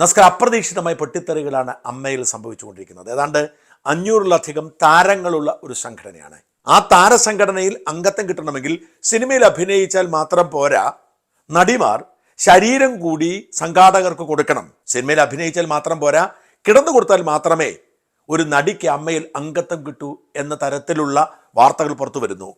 നസ്കർ അപ്രതീക്ഷിതമായ പൊട്ടിത്തെറികളാണ് അമ്മയിൽ സംഭവിച്ചുകൊണ്ടിരിക്കുന്നത്. ഏതാണ്ട് അഞ്ഞൂറിലധികം താരങ്ങളുള്ള ഒരു സംഘടനയാണ്. ആ താരസംഘടനയിൽ അംഗത്വം കിട്ടണമെങ്കിൽ സിനിമയിൽ അഭിനയിച്ചാൽ മാത്രം പോരാ. നടിമാർ ശരീരം കൂടി സംഘാടകർക്ക് കൊടുക്കണം. സിനിമയിൽ അഭിനയിച്ചാൽ മാത്രം പോരാ. കിടന്നു കൊടുത്താൽ മാത്രമേ ഒരു നടിക്ക് അമ്മയിൽ അംഗത്വം കിട്ടൂ എന്ന തരത്തിലുള്ള വാർത്തകൾ പുറത്തു വരുന്നു.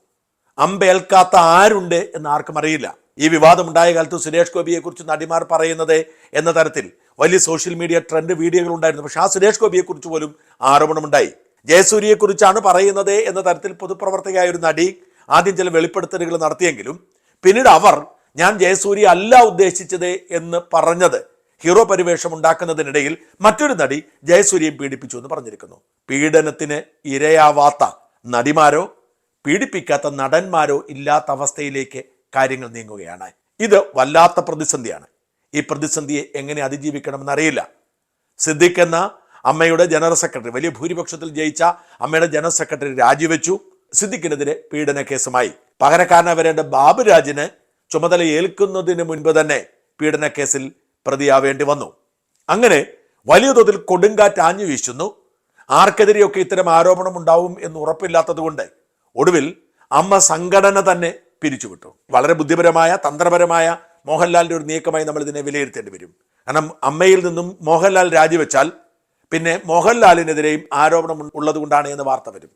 അമ്പേൽക്കാത്ത ആരുണ്ട് എന്ന് ആർക്കും അറിയില്ല. ഈ വിവാദമുണ്ടായ കാലത്ത് സുരേഷ് ഗോപിയെക്കുറിച്ച് നടിമാർ പറയുന്നത് എന്ന തരത്തിൽ വലിയ സോഷ്യൽ മീഡിയ ട്രെൻഡ് വീഡിയോകൾ ഉണ്ടായിരുന്നു പക്ഷേ ആ സുരേഷ് ഗോപിയെക്കുറിച്ച് പോലും ആരോപണമുണ്ടായി. ജയസൂര്യയെക്കുറിച്ചാണ് പറയുന്നത് എന്ന തരത്തിൽ പൊതുപ്രവർത്തകയായ ഒരു നടി ആദ്യം ചില വെളിപ്പെടുത്തലുകൾ നടത്തിയെങ്കിലും പിന്നീട് അവർ ഞാൻ ജയസൂര്യ അല്ല ഉദ്ദേശിച്ചത് എന്ന് പറഞ്ഞത് ഹീറോ പരിവേഷം ഉണ്ടാക്കുന്നതിനിടയിൽ മറ്റൊരു നടി ജയസൂര്യയെ പീഡിപ്പിച്ചു എന്ന് പറഞ്ഞിരിക്കുന്നു. പീഡനത്തിന് ഇരയാവാത്ത നടിമാരോ പീഡിപ്പിക്കാത്ത നടന്മാരോ ഇല്ലാത്ത അവസ്ഥയിലേക്ക് കാര്യങ്ങൾ നീങ്ങുകയാണ്. ഇത് വല്ലാത്ത പ്രതിസന്ധിയാണ്. ഈ പ്രതിസന്ധിയെ എങ്ങനെ അതിജീവിക്കണമെന്ന് അറിയില്ല സിദ്ദിഖ് എന്ന അമ്മയുടെ ജനറൽ സെക്രട്ടറി വലിയ ഭൂരിപക്ഷത്തിൽ ജയിച്ച അമ്മയുടെ ജനറൽ സെക്രട്ടറി രാജിവെച്ചു. സിദ്ദിഖിനെതിരെ പീഡന കേസുമായി. പകരക്കാരനെ വരേണ്ട ബാബുരാജിന് ചുമതല ഏൽക്കുന്നതിന് മുൻപ് തന്നെ പീഡന കേസിൽ പ്രതിയാവേണ്ടി വന്നു. അങ്ങനെ വലിയ തോതിൽ കൊടുങ്കാറ്റ് ആഞ്ഞു വീശുന്നു. ആർക്കെതിരെയൊക്കെ ഇത്തരം ആരോപണം ഉണ്ടാവും എന്ന് ഉറപ്പില്ലാത്തതുകൊണ്ട് ഒടുവിൽ അമ്മ സംഘടന തന്നെ പിരിച്ചുവിട്ടു. വളരെ ബുദ്ധിപരമായ തന്ത്രപരമായ മോഹൻലാലിന്റെ ഒരു നീക്കമായി നമ്മൾ ഇതിനെ വിലയിരുത്തേണ്ടി വരും. കാരണം അമ്മയിൽ നിന്നും മോഹൻലാൽ രാജിവെച്ചാൽ പിന്നെ മോഹൻലാലിനെതിരെയും ആരോപണം ഉള്ളതുകൊണ്ടാണ് എന്ന് വാർത്ത വരും.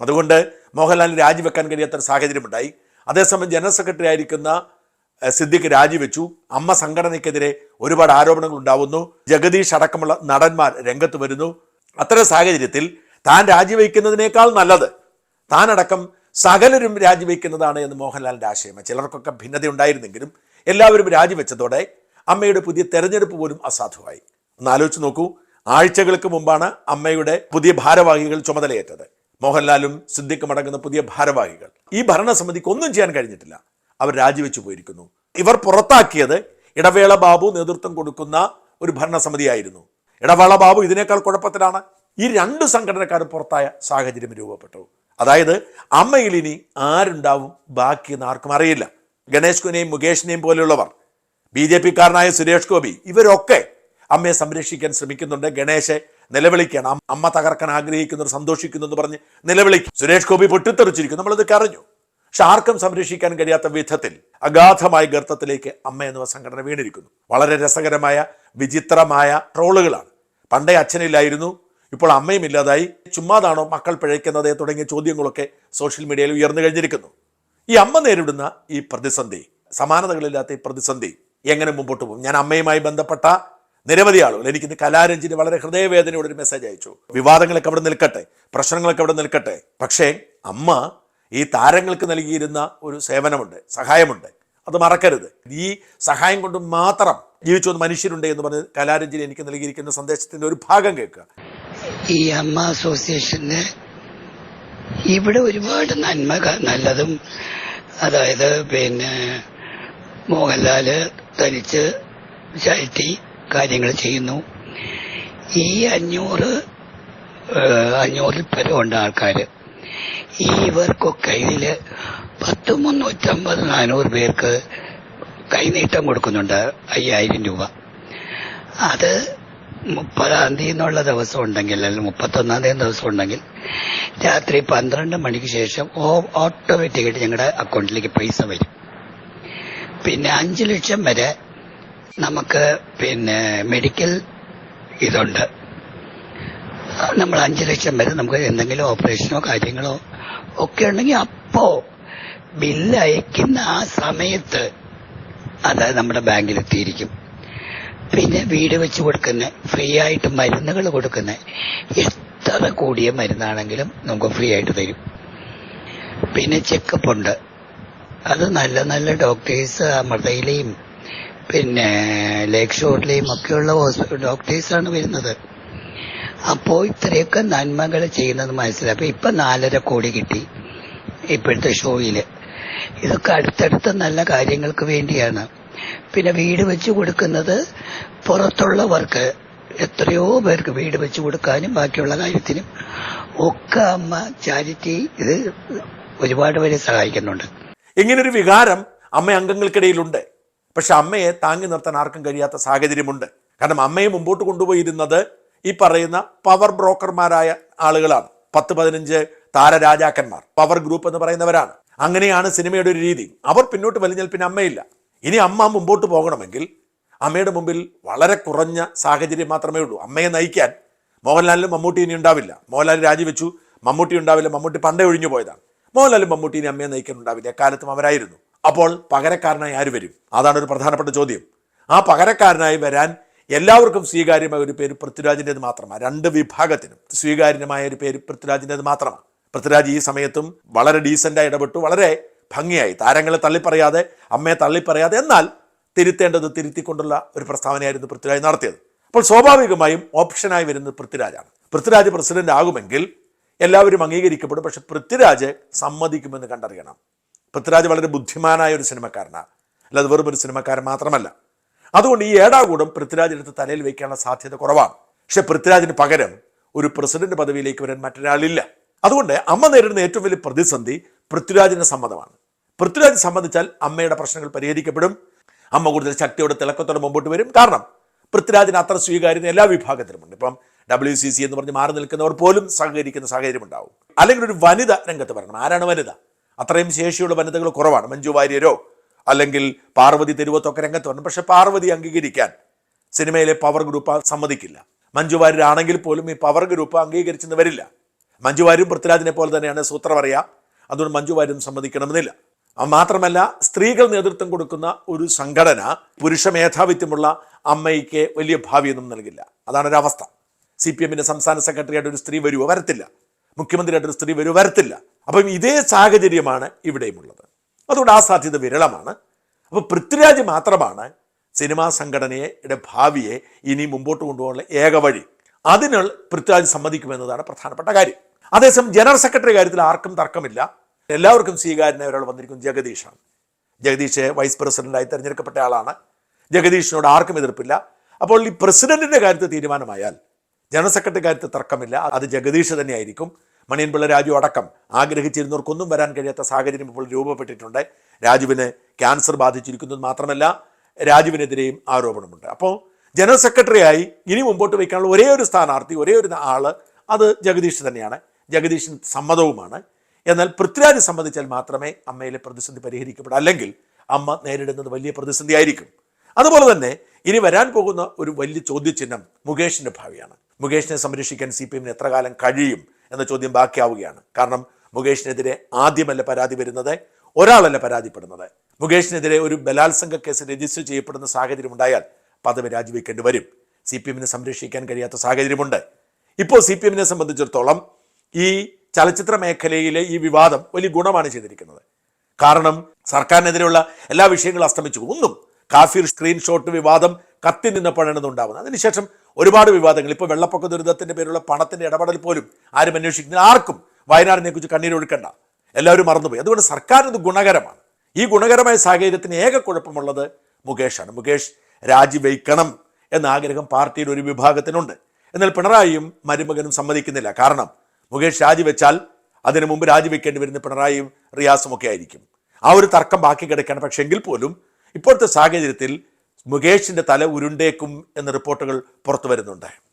അതുകൊണ്ട് മോഹൻലാലിന് രാജിവെക്കാൻ കഴിയാത്ത സാഹചര്യമുണ്ടായി. അതേസമയം ജനറൽ സെക്രട്ടറി ആയിരിക്കുന്ന സിദ്ദിഖ് രാജിവെച്ചു. അമ്മ സംഘടനയ്ക്കെതിരെ ഒരുപാട് ആരോപണങ്ങൾ ഉണ്ടാവുന്നു. ജഗദീഷ് അടക്കമുള്ള നടന്മാർ രംഗത്ത് വരുന്നു. അത്തരം സാഹചര്യത്തിൽ താൻ രാജിവെക്കുന്നതിനേക്കാൾ നല്ലത് താനടക്കം സകലരും രാജിവെക്കുന്നതാണ് എന്ന് മോഹൻലാലിന്റെ ആശയം. ചിലർക്കൊക്കെ ഭിന്നത ഉണ്ടായിരുന്നെങ്കിലും എല്ലാവരും രാജിവെച്ചതോടെ അമ്മയുടെ പുതിയ തെരഞ്ഞെടുപ്പ് പോലും അസാധുവായി. ഒന്ന് നോക്കൂ. ആഴ്ചകൾക്ക് മുമ്പാണ് അമ്മയുടെ പുതിയ ഭാരവാഹികൾ ചുമതലയേറ്റത്. മോഹൻലാലും സിദ്ദിഖും അടങ്ങുന്ന പുതിയ ഭാരവാഹികൾ. ഈ ഭരണസമിതിക്ക് ഒന്നും ചെയ്യാൻ കഴിഞ്ഞിട്ടില്ല. അവർ രാജിവെച്ചു പോയിരിക്കുന്നു. ഇവർ പുറത്താക്കിയത് ഇടവേള ബാബു നേതൃത്വം കൊടുക്കുന്ന ഒരു ഭരണസമിതിയായിരുന്നു. ഇടവേള ബാബു ഇതിനേക്കാൾ കുഴപ്പത്തിലാണ്. ഈ രണ്ട് സംഘടനക്കാരും പുറത്തായ സാഹചര്യം രൂപപ്പെട്ടു. അതായത് അമ്മയിൽ ഇനി ആരുണ്ടാവും ബാക്കിയെന്ന് ആർക്കും അറിയില്ല. ഗണേഷ് കുനെയും മുകേഷിനെയും പോലെയുള്ളവർ ബി ജെ പിക്കാരനായ സുരേഷ് ഗോപി ഇവരൊക്കെ അമ്മയെ സംരക്ഷിക്കാൻ ശ്രമിക്കുന്നുണ്ട്. ഗണേശെ നിലവിളിക്കണം. അമ്മ തകർക്കാൻ ആഗ്രഹിക്കുന്നവർ സന്തോഷിക്കുന്നു എന്ന് പറഞ്ഞ് നിലവിളിക്കും. സുരേഷ് ഗോപി പൊട്ടിത്തെറിച്ചിരിക്കും നമ്മളത് കറിഞ്ഞു പക്ഷെ ആർക്കും സംരക്ഷിക്കാൻ കഴിയാത്ത വിധത്തിൽ അഗാധമായ ഗർത്തത്തിലേക്ക് അമ്മ എന്ന സംഘടന വീണിരിക്കുന്നു. വളരെ രസകരമായ വിചിത്രമായ ട്രോളുകളാണ്. പണ്ടേ അച്ഛനില്ലായിരുന്നു ഇപ്പോൾ അമ്മയും ഇല്ലാതായി. ചുമ്മാതാണോ മക്കൾ പിഴയ്ക്കുന്നത് തുടങ്ങിയ ചോദ്യങ്ങളൊക്കെ സോഷ്യൽ മീഡിയയിൽ ഉയർന്നു കഴിഞ്ഞിരിക്കുന്നു. ഈ അമ്മ നേരിടുന്ന ഈ പ്രതിസന്ധി സമാനതകളില്ലാത്ത ഈ പ്രതിസന്ധി എങ്ങനെ മുമ്പോട്ട് പോകും? ഞാൻ അമ്മയുമായി ബന്ധപ്പെട്ട നിരവധി ആളുകൾ എനിക്കിന്ന് കലാരഞ്ജിന് വളരെ ഹൃദയവേദനയോടെ ഒരു മെസ്സേജ് അയച്ചു. വിവാദങ്ങളൊക്കെ അവിടെ നിൽക്കട്ടെ പ്രശ്നങ്ങളൊക്കെ അവിടെ നിൽക്കട്ടെ. പക്ഷേ അമ്മ ഈ താരങ്ങൾക്ക് നൽകിയിരുന്ന ഒരു സേവനമുണ്ട് സഹായമുണ്ട്. അത് മറക്കരുത്. ഈ സഹായം കൊണ്ട് മാത്രം ജീവിച്ചു വന്ന മനുഷ്യരുണ്ട് എന്ന് പറഞ്ഞ് കലാരഞ്ജിന് എനിക്ക് നൽകിയിരിക്കുന്ന സന്ദേശത്തിന്റെ ഒരു ഭാഗം കേൾക്കുക. ഈ അമ്മ അസോസിയേഷന് ഇവിടെ ഒരുപാട് നന്മ നല്ലതും. അതായത് പിന്നെ മോഹൻലാൽ തനിച്ച് ചാരിറ്റി കാര്യങ്ങൾ ചെയ്യുന്നു. ഈ അഞ്ഞൂറ് അഞ്ഞൂറിൽ പരമുണ്ട് ആൾക്കാർ ഈ ഇവർക്കൊക്കെ ഇതിൽ പത്ത് മുന്നൂറ്റമ്പത് നാനൂറ് പേർക്ക് കൈനീട്ടം കൊടുക്കുന്നുണ്ട് അയ്യായിരം രൂപ. അത് മുപ്പതാം തീയതി എന്നുള്ള ദിവസം ഉണ്ടെങ്കിൽ അല്ലെങ്കിൽ മുപ്പത്തൊന്നാം തീയതി ദിവസം ഉണ്ടെങ്കിൽ രാത്രി പന്ത്രണ്ട് മണിക്ക് ശേഷം ഓട്ടോമാറ്റിക്കായിട്ട് ഞങ്ങളുടെ അക്കൗണ്ടിലേക്ക് പൈസ വരും. പിന്നെ അഞ്ചു ലക്ഷം വരെ നമുക്ക് പിന്നെ മെഡിക്കൽ ഇതുണ്ട്. നമ്മൾ അഞ്ചു ലക്ഷം വരെ നമുക്ക് എന്തെങ്കിലും ഓപ്പറേഷനോ കാര്യങ്ങളോ ഒക്കെ ഉണ്ടെങ്കിൽ അപ്പോ ബില്ല് അയക്കുന്ന ആ സമയത്ത് അത് നമ്മുടെ ബാങ്കിൽ എത്തിയിരിക്കും. പിന്നെ വീട് വെച്ച് കൊടുക്കുന്ന ഫ്രീ ആയിട്ട് മരുന്നുകൾ കൊടുക്കുന്ന എത്ര കൂടിയ മരുന്നാണെങ്കിലും നമുക്ക് ഫ്രീ ആയിട്ട് തരും. പിന്നെ ചെക്കപ്പ് ഉണ്ട്. അത് നല്ല നല്ല ഡോക്ടേഴ്സ് അമൃതയിലെയും പിന്നെ ലേക്ക് ഷോറിലെയും ഒക്കെയുള്ള ഡോക്ടേഴ്സാണ് വരുന്നത്. അപ്പോൾ ഇത്രയൊക്കെ നന്മകൾ ചെയ്യുന്നത് മനസ്സിലായി. അപ്പൊ ഇപ്പൊ നാലര കോടി കിട്ടി ഇപ്പോഴത്തെ ഷോയിൽ ഇതൊക്കെ അടുത്തടുത്ത നല്ല കാര്യങ്ങൾക്ക് വേണ്ടിയാണ്. പിന്നെ വീട് വെച്ച് കൊടുക്കുന്നത് പുറത്തുള്ളവർക്ക് എത്രയോ പേർക്ക് വീട് വെച്ച് കൊടുക്കാനും ബാക്കിയുള്ള കാര്യത്തിനും ഒക്കെ അമ്മ ചാരിറ്റി ഇത് ഒരുപാട് പേരെ സഹായിക്കുന്നുണ്ട്. ഇങ്ങനൊരു വികാരം അമ്മ അംഗങ്ങൾക്കിടയിലുണ്ട്. പക്ഷെ അമ്മയെ താങ്ങി നിർത്താൻ ആർക്കും കഴിയാത്ത സാഹചര്യമുണ്ട്. കാരണം അമ്മയെ മുമ്പോട്ട് കൊണ്ടുപോയിരുന്നത് ഈ പറയുന്ന പവർ ബ്രോക്കർമാരായ ആളുകളാണ്. പത്ത് പതിനഞ്ച് താരരാജാക്കന്മാർ. പവർ ഗ്രൂപ്പ് എന്ന് പറയുന്നവരാണ്. അങ്ങനെയാണ് സിനിമയുടെ ഒരു രീതി. അവർ പിന്നോട്ട് വലിഞ്ഞാൽ പിന്നെ അമ്മയില്ല. ഇനി അമ്മ മുമ്പോട്ട് പോകണമെങ്കിൽ അമ്മയുടെ മുമ്പിൽ വളരെ കുറഞ്ഞ സാഹചര്യം മാത്രമേ ഉള്ളൂ. അമ്മയെ നയിക്കാൻ മോഹൻലാലിനും മമ്മൂട്ടി ഇനി ഉണ്ടാവില്ല. മോഹൻലാൽ രാജിവെച്ചു മമ്മൂട്ടി ഉണ്ടാവില്ല മമ്മൂട്ടി പണ്ടേ ഒഴിഞ്ഞു പോയതാണ്. മോഹൻലാലും മമ്മൂട്ടി ഇനി അമ്മയെ നയിക്കാൻ ഉണ്ടാവില്ല. എക്കാലത്തും അവരായിരുന്നു. അപ്പോൾ പകരക്കാരനായി ആര് വരും? അതാണ് ഒരു പ്രധാനപ്പെട്ട ചോദ്യം. ആ പകരക്കാരനായി വരാൻ എല്ലാവർക്കും സ്വീകാര്യമായ ഒരു പേര് പൃഥ്വിരാജിന്റെത് മാത്രമാണ്. രണ്ട് വിഭാഗത്തിനും സ്വീകാര്യമായ ഒരു പേര് പൃഥ്വിരാജിന്റെത് മാത്രമാണ്. പൃഥ്വിരാജ് ഈ സമയത്തും വളരെ ഡീസന്റായി ഇടപെട്ടു. വളരെ ഭംഗിയായി. താരങ്ങളെ തള്ളിപ്പറയാതെ അമ്മയെ തള്ളിപ്പറയാതെ എന്നാൽ തിരുത്തേണ്ടത് തിരുത്തിക്കൊണ്ടുള്ള ഒരു പ്രസ്താവനയായിരുന്നു പൃഥ്വിരാജ് നടത്തിയത്. അപ്പോൾ സ്വാഭാവികമായും ഓപ്ഷനായി വരുന്നത് പൃഥ്വിരാജാണ്. പൃഥ്വിരാജ് പ്രസിഡന്റ് ആകുമെങ്കിൽ എല്ലാവരും അംഗീകരിക്കപ്പെടും പക്ഷെ പൃഥ്വിരാജ് സമ്മതിക്കുമെന്ന് കണ്ടറിയണം. പൃഥ്വിരാജ് വളരെ ബുദ്ധിമാനായ ഒരു സിനിമക്കാരനാണ്. അല്ലാതെ വെറും ഒരു സിനിമക്കാരൻ മാത്രമല്ല. അതുകൊണ്ട് ഈ ഏടാകൂടം പൃഥ്വിരാജ് എടുത്ത് തലയിൽ വയ്ക്കാനുള്ള സാധ്യത കുറവാണ്. പക്ഷെ പൃഥ്വിരാജിന് പകരം ഒരു പ്രസിഡന്റ് പദവിയിലേക്ക് വരാൻ മറ്റൊരാളില്ല. അതുകൊണ്ട് അമ്മ നേരിടുന്ന ഏറ്റവും വലിയ പ്രതിസന്ധി പൃഥ്വിരാജിന്റെ സമ്മതമാണ്. പൃഥ്വിരാജ് സമ്മതിച്ചാൽ അമ്മയുടെ പ്രശ്നങ്ങൾ പരിഹരിക്കപ്പെടും. അമ്മ കൂടുതൽ ശക്തിയോടെ തിളക്കത്തോടെ മുമ്പോട്ട് വരും. കാരണം പൃഥ്വിരാജിന് അത്ര സ്വീകാര്യത എല്ലാ വിഭാഗത്തിലുമുണ്ട് ഇപ്പം ഡബ്ല്യു സി സി എന്ന് പറഞ്ഞ് മാറി നിൽക്കുന്നവർ പോലും സഹകരിക്കുന്ന സാഹചര്യം ഉണ്ടാവും. അല്ലെങ്കിൽ ഒരു വനിത രംഗത്ത് വരണം. ആരാണ് വനിത? അത്രയും ശേഷിയുള്ള വനിതകൾ കുറവാണ്. മഞ്ജു വാര്യരോ അല്ലെങ്കിൽ പാർവതി തെരുവത്തൊക്കെ രംഗത്ത് വരണം. പക്ഷെ പാർവതി അംഗീകരിക്കാൻ സിനിമയിലെ പവർ ഗ്രൂപ്പ് സമ്മതിക്കില്ല. മഞ്ജു വാര്യരാണെങ്കിൽ പോലും ഈ പവർ ഗ്രൂപ്പ് അംഗീകരിച്ചെന്ന് വരില്ല. മഞ്ജു വാര്യരും പൃഥ്വിരാജിനെ പോലെ തന്നെയാണ് സൂത്രം അതുകൊണ്ട് മഞ്ജു വാര്യം സമ്മതിക്കണമെന്നില്ല. മാത്രമല്ല സ്ത്രീകൾ നേതൃത്വം കൊടുക്കുന്ന ഒരു സംഘടന പുരുഷ മേധാവിത്വമുള്ള അമ്മയ്ക്ക് വലിയ ഭാവിയൊന്നും നൽകില്ല. അതാണ് ഒരു അവസ്ഥ. സി പി എമ്മിന്റെ സംസ്ഥാന സെക്രട്ടറി ആയിട്ട് ഒരു സ്ത്രീ വരുവോ? വരത്തില്ല. മുഖ്യമന്ത്രിയായിട്ട് ഒരു സ്ത്രീ വരുവോ? വരത്തില്ല. അപ്പം ഇതേ സാഹചര്യമാണ് ഇവിടെയുമുള്ളത്. അതുകൊണ്ട് ആ സാധ്യത വിരളമാണ്. അപ്പോൾ പൃഥ്വിരാജ് മാത്രമാണ് സിനിമാ സംഘടനയുടെ ഭാവിയെ ഇനി മുമ്പോട്ട് കൊണ്ടുപോകാനുള്ള ഏക വഴി. അതിനാൽ പൃഥ്വിരാജ് സമ്മതിക്കുമെന്നതാണ് പ്രധാനപ്പെട്ട കാര്യം. അതേസമയം ജനറൽ സെക്രട്ടറി കാര്യത്തിൽ ആർക്കും തർക്കമില്ല. എല്ലാവർക്കും സ്വീകാര്യനായ ഒരാൾ വന്നിരിക്കുന്നത് ജഗദീഷാണ്. ജഗദീഷ് വൈസ് പ്രസിഡന്റായി തിരഞ്ഞെടുക്കപ്പെട്ട ആളാണ്. ജഗദീഷിനോട് ആർക്കും എതിർപ്പില്ല. അപ്പോൾ ഈ പ്രസിഡന്റിന്റെ കാര്യത്തിൽ തീരുമാനമായാൽ ജനറൽ സെക്രട്ടറി കാര്യത്തിൽ തർക്കമില്ല. അത് ജഗദീഷ് തന്നെയായിരിക്കും. മണിയൻപിള്ള രാജു അടക്കം ആഗ്രഹിച്ചിരുന്നവർക്കൊന്നും വരാൻ കഴിയാത്ത സാഹചര്യം ഇപ്പോൾ രൂപപ്പെട്ടിട്ടുണ്ട്. രാജുവിന് ക്യാൻസർ ബാധിച്ചിരിക്കുന്നത് മാത്രമല്ല രാജുവിനെതിരെയും ആരോപണമുണ്ട്. അപ്പോൾ ജനറൽ സെക്രട്ടറിയായി ഇനി മുമ്പോട്ട് വയ്ക്കാനുള്ള ഒരേ ഒരു സ്ഥാനാർത്ഥി ഒരേ ഒരു ആൾ അത് ജഗദീഷ് തന്നെയാണ്. ജഗദീഷിന് സമ്മതവുമാണ്. എന്നാൽ പൃഥ്വിരാജ് സംബന്ധിച്ചാൽ മാത്രമേ അമ്മയിലെ പ്രതിസന്ധി പരിഹരിക്കപ്പെടൂ. അല്ലെങ്കിൽ അമ്മ നേരിടുന്നത് വലിയ പ്രതിസന്ധി ആയിരിക്കും അതുപോലെ തന്നെ ഇനി വരാൻ പോകുന്ന ഒരു വലിയ ചോദ്യചിഹ്നം മുകേഷിന്റെ ഭാവിയാണ്. മുകേഷിനെ സംരക്ഷിക്കാൻ സി പി എമ്മിന് എത്ര കാലം കഴിയും എന്ന ചോദ്യം ബാക്കിയാവുകയാണ്. കാരണം മുകേഷിനെതിരെ ആദ്യമല്ല പരാതി വരുന്നത് ഒരാളല്ല പരാതിപ്പെടുന്നത്. മുകേഷിനെതിരെ ഒരു ബലാത്സംഗ കേസ് രജിസ്റ്റർ ചെയ്യപ്പെടുന്ന സാഹചര്യം ഉണ്ടായാൽ പദവി രാജിവെക്കേണ്ടി വരും. സി പി എമ്മിനെ സംരക്ഷിക്കാൻ കഴിയാത്ത സാഹചര്യമുണ്ട്. ഇപ്പോൾ സി പി എമ്മിനെ സംബന്ധിച്ചിടത്തോളം ഈ ചലച്ചിത്ര മേഖലയിലെ ഈ വിവാദം വലിയ ഗുണമാണ് ചെയ്തിരിക്കുന്നത്. കാരണം സർക്കാരിനെതിരെയുള്ള എല്ലാ വിഷയങ്ങളും അസ്തമിച്ചു. ഒന്നും കാഫിർ സ്ക്രീൻഷോട്ട് വിവാദം കത്തി നിന്നപ്പോഴാണ് ഉണ്ടാവുന്നത് അതിനുശേഷം ഒരുപാട് വിവാദങ്ങൾ. ഇപ്പോൾ വെള്ളപ്പൊക്ക ദുരിതത്തിന്റെ പേരിലുള്ള പണത്തിന്റെ ഇടപെടൽ പോലും ആരും അന്വേഷിക്കുന്നില്ല. ആർക്കും വയനാടിനെ കുറിച്ച് കണ്ണീരൊഴുക്കണ്ട എല്ലാവരും മറന്നുപോയി. അതുകൊണ്ട് സർക്കാരിന് ഗുണകരമാണ്. ഈ ഗുണകരമായ സാഹചര്യത്തിന് ഏക കുഴപ്പമുള്ളത് മുകേഷാണ്. മുകേഷ് രാജിവെക്കണം എന്ന ആഗ്രഹം പാർട്ടിയുടെ ഒരു വിഭാഗത്തിനുണ്ട്. എന്നാൽ പിണറായിയും മരുമകനും സമ്മതിക്കുന്നില്ല. കാരണം മുകേഷ് രാജിവെച്ചാൽ അതിനു മുമ്പ് രാജിവെക്കേണ്ടി വരുന്ന പിണറായിയും റിയാസും ഒക്കെ ആയിരിക്കും. ആ ഒരു തർക്കം ബാക്കി കിടക്കണം. പക്ഷെ എങ്കിൽ പോലും ഇപ്പോഴത്തെ സാഹചര്യത്തിൽ മുകേഷിന്റെ തല ഉരുണ്ടേക്കും എന്ന റിപ്പോർട്ടുകൾ പുറത്തു വരുന്നുണ്ട്.